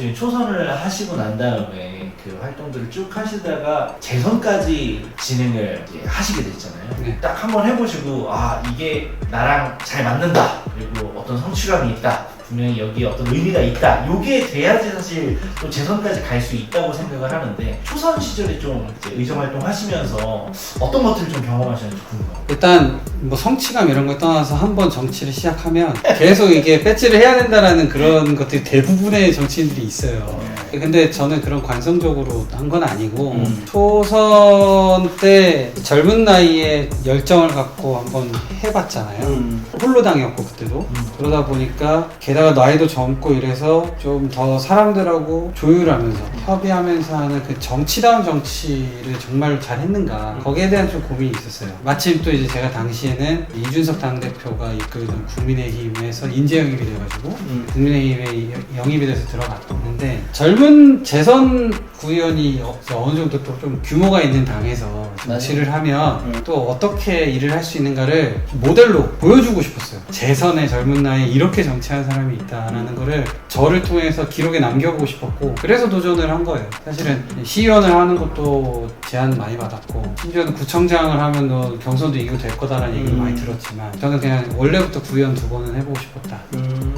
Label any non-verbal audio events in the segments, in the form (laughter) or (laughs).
지금 초선을 하시고 난 다음에 그 활동들을 쭉 하시다가 재선까지 진행을 이제 하시게 됐잖아요. 네. 딱 한번 해보시고 아 이게 나랑 잘 맞는다 그리고 어떤 성취감이 있다 분명히 여기에 어떤 의미가 있다 요게 돼야지 사실 또 재선까지 갈 수 있다고 생각을 하는데 초선 시절에 좀 의정 활동 하시면서 어떤 것들을 좀 경험하셨는지 궁금해요. 일단 뭐 성취감 이런 거 떠나서 한번 정치를 시작하면 계속 이게 배지를 해야 된다라는 그런 것들이 대부분의 정치인들이 있어요. 근데 저는 그런 관성적으로 한 건 아니고 음. 초선 때 젊은 나이에 열정을 갖고 한번 해봤잖아요. 음. 홀로당이었고 그때도 그러다 보니까 게다 가 나이도 젊고 이래서 좀 더 사람들하고 조율하면서 협의하면서 하는 그 정치다운 정치를 정말 잘 했는가 거기에 대한 좀 고민이 있었어요 마침 또 이제 제가 당시에는 이준석 당대표가 이끌던 국민의힘에서 인재 영입이 돼가지고 음. 국민의힘에 영입이 돼서 들어갔는 데 젊은 재선 구의원이 어- 어느 정도 또 좀 규모가 있는 당에서 정치를 하면 음. 또 어떻게 일을 할 수 있는가를 모델로 보여주고 싶었어요. 재선의 젊은 나이에 이렇게 정치하는 사람이 있다라는 거를 저를 통해서 기록에 남겨보고 싶었고 그래서 도전을 한 거예요. 사실은 시의원을 하는 것도 제안 많이 받았고 심지어는 구청장을 하면 너 경선도 이기고 될 거다라는 얘기를 음. 많이 들었지만 저는 그냥 원래부터 구의원 두 번은 해보고 싶었다. 음.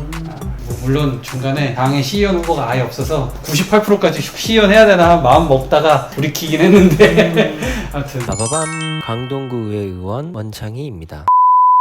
물론 중간에 당에 시의원 후보가 아예 없어서 98%까지 시의원 해야 되나 마음 먹다가 돌이키긴 했는데. (laughs) 아무튼. 빠바밤 강동구 의회 의원 원창희입니다.